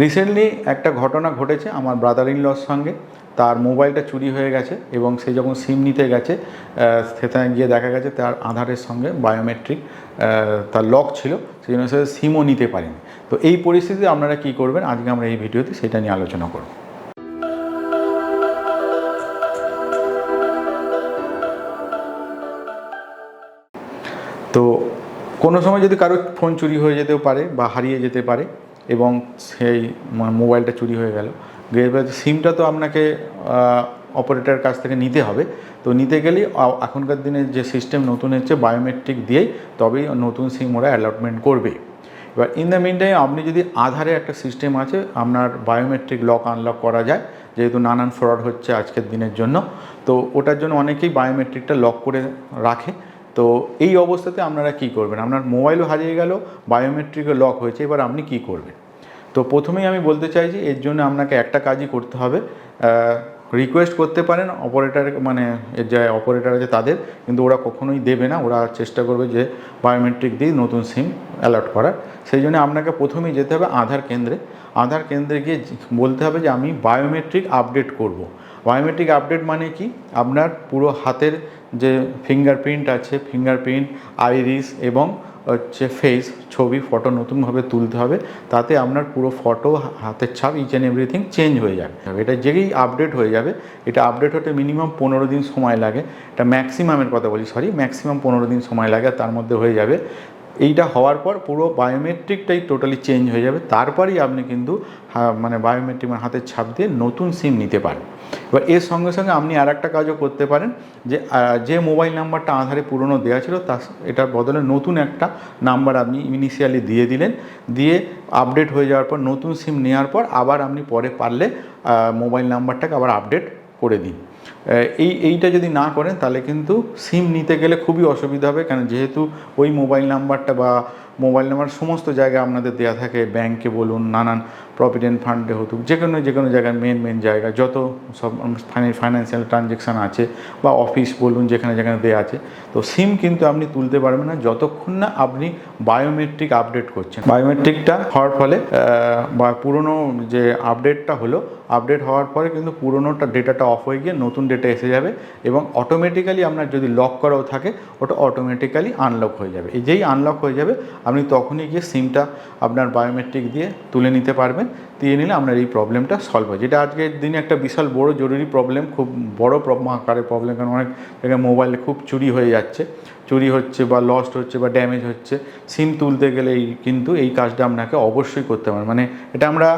Recently একটা ঘটনা ঘটেছে আমার ব্রাদার ইন লর সঙ্গে। তার মোবাইলটা চুরি হয়ে গেছে এবং সে যখন সিম নিতে গেছে সেখানে গিয়ে দেখা গেছে তার আধারের সঙ্গে বায়োমেট্রিক তার লক ছিল। সেই জন্য সে সিমও নিতে পারেনি। তো এই পরিস্থিতিতে আপনারা কী করবেন? আজকে আমরা এই ভিডিওতে সেটা নিয়ে আলোচনা করব। তো কোনো সময় যদি কারও ফোন চুরি হয়ে যেতেও পারে বা হারিয়ে যেতে পারে এবং সেই মোবাইলটা চুরি হয়ে গেল। এবার সিমটা তো আপনাকে অপারেটরের কাছ থেকে নিতে হবে। তো নিতে গেলেই এখনকার দিনে যে সিস্টেম নতুন হচ্ছে বায়োমেট্রিক দিয়েই তবেই নতুন সিম ওরা অ্যালটমেন্ট করবে। এবার ইন দ্য মিন টাইম আপনি যদি আধারে একটা সিস্টেম আছে, আপনার বায়োমেট্রিক লক আনলক করা যায়, যেহেতু নানান ফ্রড হচ্ছে আজকের দিনের জন্য। তো ওটার জন্য অনেকেই বায়োমেট্রিকটা লক করে রাখে। তো এই অবস্থাতে আপনারা কি করবেন? আপনার মোবাইলও হারিয়ে গেল, বায়োমেট্রিকও লক হয়েছে, এবার আপনি কি করবেন? তো প্রথমেই আমি বলতে চাইছি এর জন্য আপনাকে একটা কাজই করতে হবে। রিকোয়েস্ট করতে পারেন অপারেটার মানে যে অপারেটার আছে তাদের, কিন্তু ওরা কখনোই দেবে না। ওরা চেষ্টা করবে যে বায়োমেট্রিক দিয়ে নতুন সিম অ্যালার্ট করার। সেই জন্য আপনাকে প্রথমেই যেতে হবে আধার কেন্দ্রে। আধার কেন্দ্রে গিয়ে বলতে হবে যে আমি বায়োমেট্রিক আপডেট করব। বায়োমেট্রিক আপডেট মানে কি? আপনার পুরো হাতের যে ফিঙ্গারপ্রিন্ট আছে ফিঙ্গারপ্রিন্ট আইরিস এবং হচ্ছে ফেস ছবি ফটো নতুনভাবে তুলতে হবে। তাতে আপনার পুরো ফটো হাতের ছাপ ইচ অ্যান্ড এভরিথিং চেঞ্জ হয়ে যাবে। এটা যেই আপডেট হয়ে যাবে, এটা আপডেট হতে মিনিমাম পনেরো দিন সময় লাগে। এটা ম্যাক্সিমামের কথা বলি সরি ম্যাক্সিমাম পনেরো দিন সময় লাগে তার মধ্যে হয়ে যাবে এইটা হওয়ার পর পুরো বায়োমেট্রিকটাই টোটালি চেঞ্জ হয়ে যাবে। তারপরেই আপনি কিন্তু মানে বায়োমেট্রিক মানে হাতের ছাপ দিয়ে নতুন সিম নিতে পারেন। এবার এর সঙ্গে সঙ্গে আপনি আর একটা কাজও করতে পারেন, যে যে মোবাইল নাম্বারটা আধারে পুরনো দেওয়া ছিল, তা এটার বদলে নতুন একটা নাম্বার আপনি ইনিশিয়ালি দিয়ে দিলেন। দিয়ে আপডেট হয়ে যাওয়ার পর, নতুন সিম নেওয়ার পর আবার আপনি পরে পারলে মোবাইল নাম্বারটাকে আবার আপডেট করে দিন। এই, এইটা যদি না করেন, তাহলে কিন্তু সিম নিতে গেলে খুবই অসুবিধা হবে কারণ যেহেতু ওই মোবাইল নাম্বারটা বা মোবাইল নাম্বার সমস্ত জায়গায় আপনাদের দেওয়া থাকে। ব্যাংকে বলুন, নানান প্রভিডেন্ট ফান্ডে হতুক যে কোনো যে কোনো জায়গায় মেন মেন জায়গা, যত সব ফাইন্যান্সিয়াল ট্রানজেকশান আছে বা অফিস বলুন যেখানে যেখানে দেওয়া আছে, তো সিম কিন্তু আপনি তুলতে পারবেন না যতক্ষণ না আপনি বায়োমেট্রিক আপডেট করছেন। বায়োমেট্রিকটা হওয়ার ফলে বা পুরনো যে আপডেটটা হলো আপডেট হওয়ার পরে কিন্তু পুরনোটা ডেটাটা অফ হয়ে গিয়ে নতুন ডেটা এসে যাবে এবং অটোমেটিক্যালি আপনার যদি লক করাও থাকে, ওটা অটোমেটিক্যালি আনলক হয়ে যাবে। এই যেই আনলক হয়ে যাবে, আপনি তখনই গিয়ে সিমটা আপনার বায়োমেট্রিক দিয়ে তুলে নিতে পারবেন। দিয়ে নিলে আপনার এই প্রবলেমটা সলভ হয়। যেটা আজকের দিনে একটা বিশাল বড় জরুরি প্রবলেম খুব বড় আকারের প্রবলেম কারণ অনেক জায়গায় মোবাইল খুব চুরি হয়ে যাচ্ছে। চুরি হচ্ছে বা লস্ট হচ্ছে বা ড্যামেজ হচ্ছে। সিম তুলতে গেলে এই কিন্তু এই কাজটা আপনাকে অবশ্যই করতে হবে। মানে এটা আমরা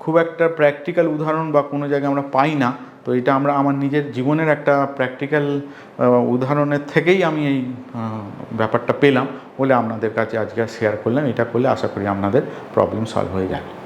খুব একটা প্র্যাকটিক্যাল উদাহরণ বা কোনো জায়গায় আমরা পাই না। তো এটা আমরা, আমার নিজের জীবনের একটা প্র্যাকটিক্যাল উদাহরণের থেকেই আমি এই ব্যাপারটা পেলাম বলে আপনাদের কাছে আজকে শেয়ার করলাম। এটা করলে আশা করি আপনাদের প্রবলেম সলভ হয়ে যাবে।